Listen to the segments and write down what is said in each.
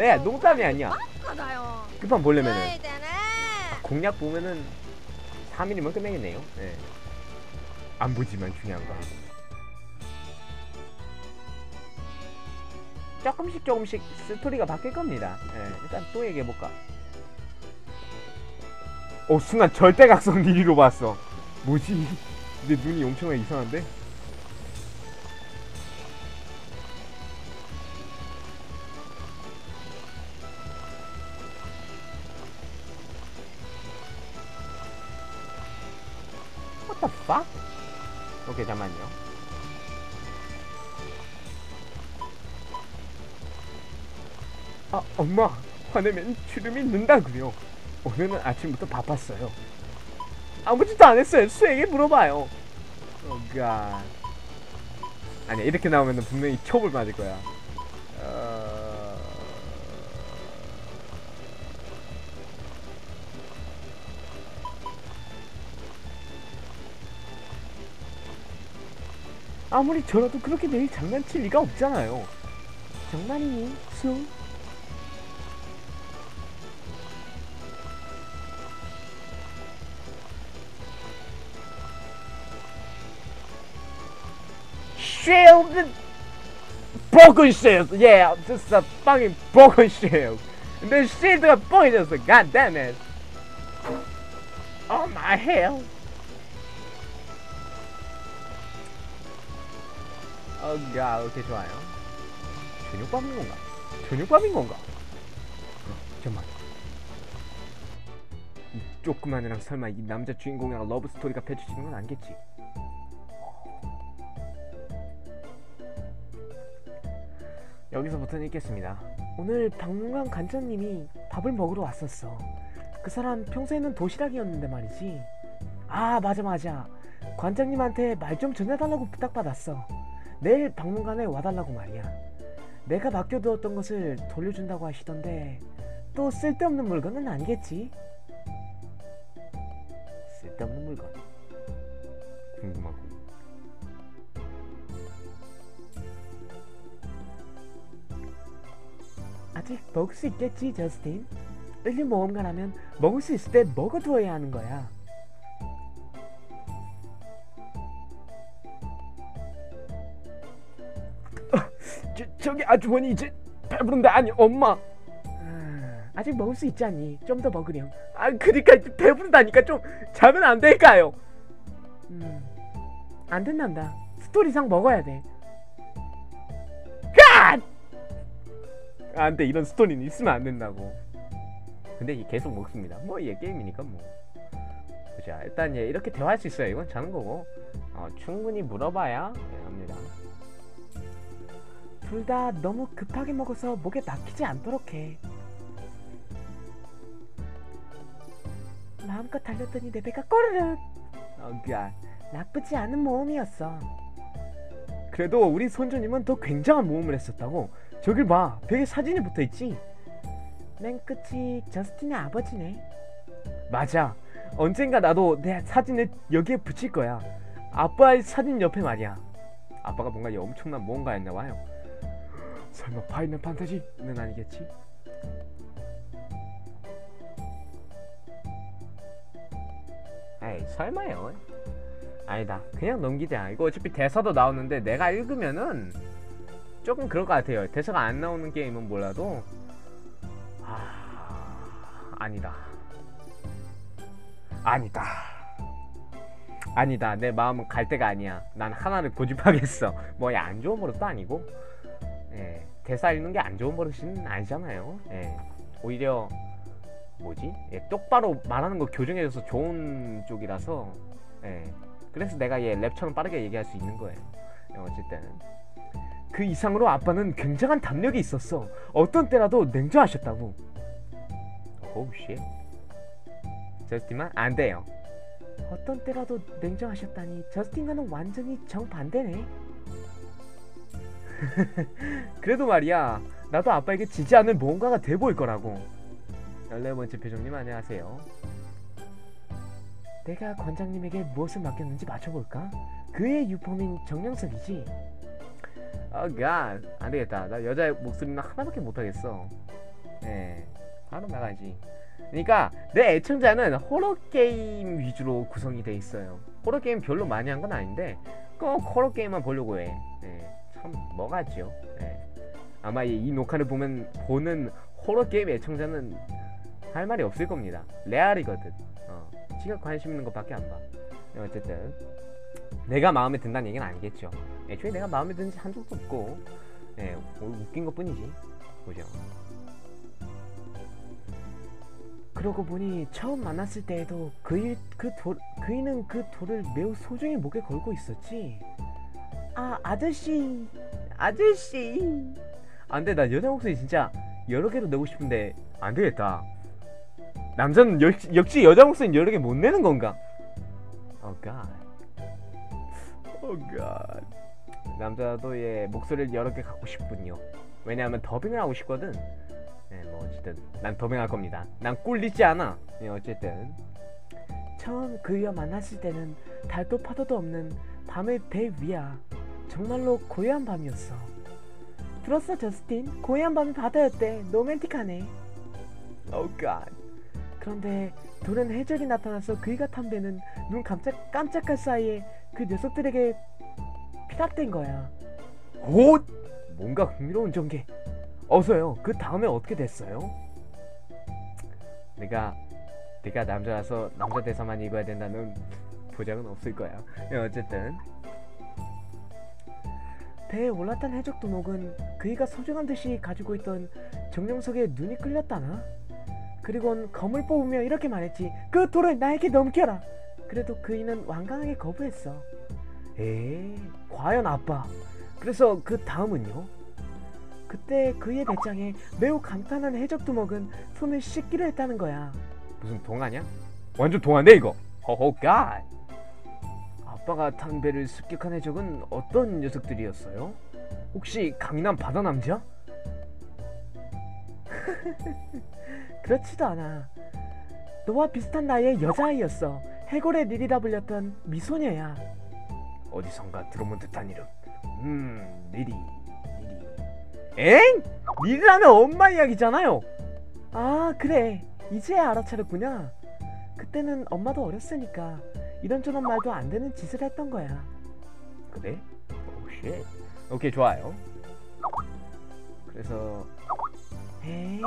네 농담이 아니야. 하다요. 급한 보려면은. 네, 되네. 공략 보면은 3일이면 끝내겠네요. 예. 안 보지만 중요한 거. 조금씩 조금씩 스토리가 바뀔 겁니다. 예, 일단 또 얘기해 볼까? 어 순간 절대각성 니리로 봤어. 뭐지? 내 눈이 엄청나게 이상한데 Fuck? 오케이 잠만요. 아 엄마 화내면 주름이 는다고요. 오늘은 아침부터 바빴어요. 아무 짓도 안 했어요. 수에게 물어봐요. 어가 아니야 이렇게 나오면 분명히 첩을 맞을 거야. 어... 아무리 저라도 그렇게 매일 장난칠 리가 없잖아요. 장난이니, 수? shield broken shield yeah just a fucking broken shield 내 shield가 뻥해졌어 god damn it oh my hell 어가 오케이 좋아요 저녁밥인 건가? 저녁밥인 건가? 어, 잠깐만 이 조그만 애랑 설마 이 남자 주인공이랑 러브 스토리가 펼쳐지는 건 아니겠지? 여기서부터는 읽겠습니다. 오늘 박문관 관장님이 밥을 먹으러 왔었어. 그 사람 평소에는 도시락이었는데 말이지. 아 맞아 맞아. 관장님한테 말 좀 전해달라고 부탁받았어. 내일 박물관에 와달라고 말이야. 내가 맡겨두었던 것을 돌려준다고 하시던데 또 쓸데없는 물건은 아니겠지? 쓸데없는 물건 궁금하고 아직 먹을 수 있겠지 저스틴? 을류 모험가라면 먹을 수 있을 때 먹어두어야 하는 거야 저, 저기 아주머니 이제 배부른데 아니 엄마. 아, 아직 먹을 수 있지 않니? 좀 더 먹으렴. 아 그니까 배부르다니까 좀 자면 안 될까요? 음 안 된단다. 스토리상 먹어야 돼. 갓! 아, 안돼 이런 스토리는 있으면 안 된다고. 근데 계속 먹습니다. 뭐얘 게임이니까 뭐. 보자 일단 얘 이렇게 대화할 수 있어요. 이건 자는 거고. 어, 충분히 물어봐야 네, 합니다 둘 다 너무 급하게 먹어서 목에 막히지 않도록 해. 마음껏 달렸더니 내 배가 꼬르륵. 어가 나쁘지 않은 모험이었어. 그래도 우리 손주님은 더 굉장한 모험을 했었다고. 저길 봐. 벽에 사진이 붙어 있지. 맨 끝이 저스틴의 아버지네. 맞아. 언젠가 나도 내 사진을 여기에 붙일 거야. 아빠의 사진 옆에 말이야. 아빠가 뭔가 엄청난 무언가였나 봐요 설마 파이널 판타지는 아니겠지? 에이 설마요. 아니다. 그냥 넘기자. 이거 어차피 대사도 나오는데 내가 읽으면은 조금 그럴 것 같아요. 대사가 안 나오는 게임은 몰라도. 아 아니다. 아니다. 아니다. 내 마음은 갈 데가 아니야. 난 하나를 고집하겠어. 뭐야 안 좋은 버릇도 아니고 예, 대사 읽는 게 안 좋은 버릇은 아니잖아요. 예, 오히려 뭐지? 예, 똑바로 말하는 거 교정해줘서 좋은 쪽이라서 예, 그래서 내가 얘 랩처럼 빠르게 얘기할 수 있는 거예요. 예, 어쨌든. 그 이상으로 아빠는 굉장한 담력이 있었어. 어떤 때라도 냉정하셨다고. 오우 쉣 저스틴만? 안 돼요. 어떤 때라도 냉정하셨다니 저스틴과는 완전히 정반대네 그래도 말이야 나도 아빠에게 지지 않을 무언가가 돼 보일 거라고 14번째 표정님 안녕하세요 내가 관장님에게 무엇을 맡겼는지 맞춰볼까? 그의 유품인 정령석이지 어갓 안되겠다 나 여자 목소리는 하나밖에 못하겠어 예, 바로 나가지. 그러니까 내 애청자는 호러 게임 위주로 구성이 돼 있어요. 호러 게임 별로 많이 한 건 아닌데 꼭 호러 게임만 보려고 해. 예, 참 뭐가죠. 예. 아마 이, 이 녹화를 보면 보는 호러 게임 애청자는 할 말이 없을 겁니다. 레알이거든. 어, 지가 관심 있는 것밖에 안 봐. 예, 어쨌든 내가 마음에 든다는 얘기는 아니겠죠. 애초에 내가 마음에 드는지 한 적도 없고, 예, 웃긴 것 뿐이지. 보죠. 그러고 보니 처음 만났을 때에도 그이 그 돌, 그이는 그 돌을 매우 소중히 목에 걸고 있었지. 아 아저씨, 아저씨. 안돼 나 여자 목소리 진짜 여러 개로 내고 싶은데 안 되겠다. 남자는 역시, 역시 여자 목소리는 여러 개 못 내는 건가? Oh God. Oh God. 남자도 예 목소리를 여러 개 갖고 싶군요. 왜냐하면 더빙을 하고 싶거든. 네, 뭐 어쨌든 난 더빙할 겁니다. 난 꿀리지 않아. 네, 어쨌든 처음 그이와 만났을 때는 달도 파도도 없는 밤의 배 위야. 정말로 고요한 밤이었어. 들었어, 저스틴? 고요한 밤의 바다였대. 로맨틱하네. Oh God. 그런데 돌은 해적이 나타나서 그이가 탄 배는 눈 깜짝 깜짝할 사이에 그 녀석들에게 피랍된 거야. 오, 뭔가 흥미로운 전개. 어서요. 그 다음에 어떻게 됐어요? 내가 내가 남자라서 남자 대사만 읽어야 된다는 보장은 없을 거야. 예, 어쨌든 배에 올라탄 해적 도목은 그이가 소중한 듯이 가지고 있던 정령석에 눈이 끌렸다나? 그리곤 검을 뽑으며 이렇게 말했지. 그 돌을 나에게 넘겨라. 그래도 그이는 완강하게 거부했어. 에 과연 아빠. 그래서 그 다음은요? 그때 그의 배짱에 매우 감탄한 해적 두목은 손을 씻기로 했다는 거야. 무슨 동화냐? 완전 동화네 이거. 허허 갓. 아빠가 탄 배를 습격한 해적은 어떤 녀석들이었어요? 혹시 강남 바다 남자? 그렇지도 않아. 너와 비슷한 나이의 여자아이였어. 해골의 릴이라 불렸던 미소녀야. 어디선가 들어본 듯한 이름. 음, 리리. 리리. 엥? 리리라는 엄마 이야기잖아요. 아, 그래. 이제야 알아차렸구나. 그때는 엄마도 어렸으니까 이런저런 말도 안 되는 짓을 했던 거야. 그래? 오 쉣. 오케이, 좋아요. 그래서 에이,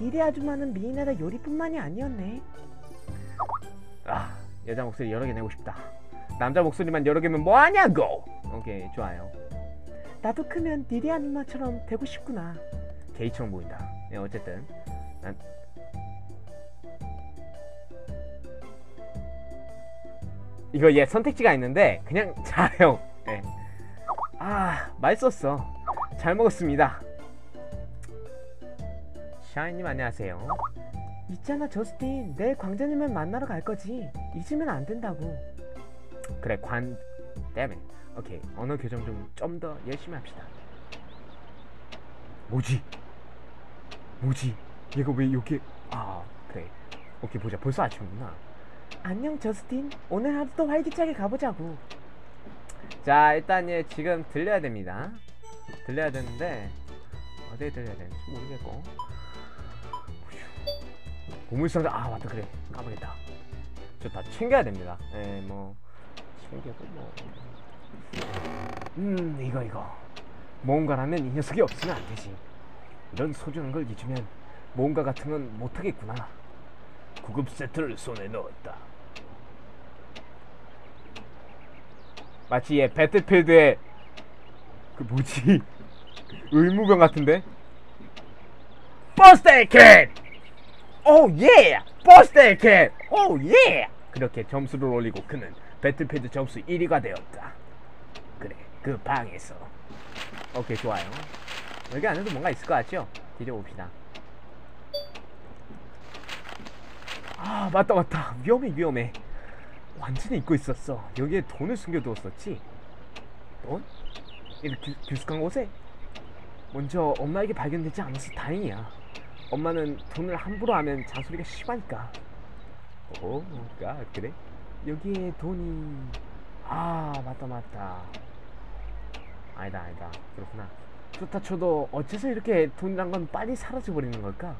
니네 아줌마는 미인하다 요리뿐만이 아니었네. 아, 여자 목소리 여러 개 내고 싶다. 남자 목소리만 여러 개면 뭐 하냐고. 오케이, 좋아요. 나도 크면 니네 아줌마처럼 되고 싶구나. 게이처럼 보인다. 네, 어쨌든 난 이거 얘 선택지가 있는데 그냥 자요. 네. 아, 맛있었어. 잘 먹었습니다. 샤이님 안녕하세요. 있잖아 저스틴 내일 광자님을 만나러 갈 거지 잊으면 안 된다고 그래 관 때문에 오케이 언어 교정 좀 좀 더 열심히 합시다 뭐지 뭐지 얘가 왜 여기 아 그래 오케이 보자 벌써 아침이구나 안녕 저스틴. 오늘 하루도 활기차게 가보자고. 자 일단 얘 지금 들려야 됩니다. 들려야 되는데 어디에 들려야 되는지 모르겠고. 보물상자 아 맞다 그래. 까먹었다. 저 다. 챙겨야 됩니다. 예뭐 챙겨도 뭐음 이거 이거. 뭔가라면 이 녀석이 없으면 안 되지. 이런 소중한 걸 잊으면 뭔가 같은 건 못하겠구나 구급 세트를 손에 넣었다 마치 얘 배틀필드의 그 뭐지 의무병 같은데 버스테이켓 오 예! 버스데이켓! 오 예! 그렇게 점수를 올리고 그는 배틀필드 점수 1위가 되었다. 그래, 그 방에서. 오케이, 좋아요. 여기 안에도 뭔가 있을 것 같죠? 뒤져봅시다. 아, 맞다, 맞다. 위험해, 위험해. 완전히 잊고 있었어. 여기에 돈을 숨겨두었었지. 돈? 이렇게 깊숙한 곳에? 먼저 엄마에게 발견되지 않아서 다행이야. 엄마는 돈을 함부로 하면 잔소리가 심하니까. 오, 가 그래? 여기에 돈이 아 맞다 맞다. 아니다 아니다 그렇구나. 그렇다 쳐도 어째서 이렇게 돈이란 건 빨리 사라져 버리는 걸까?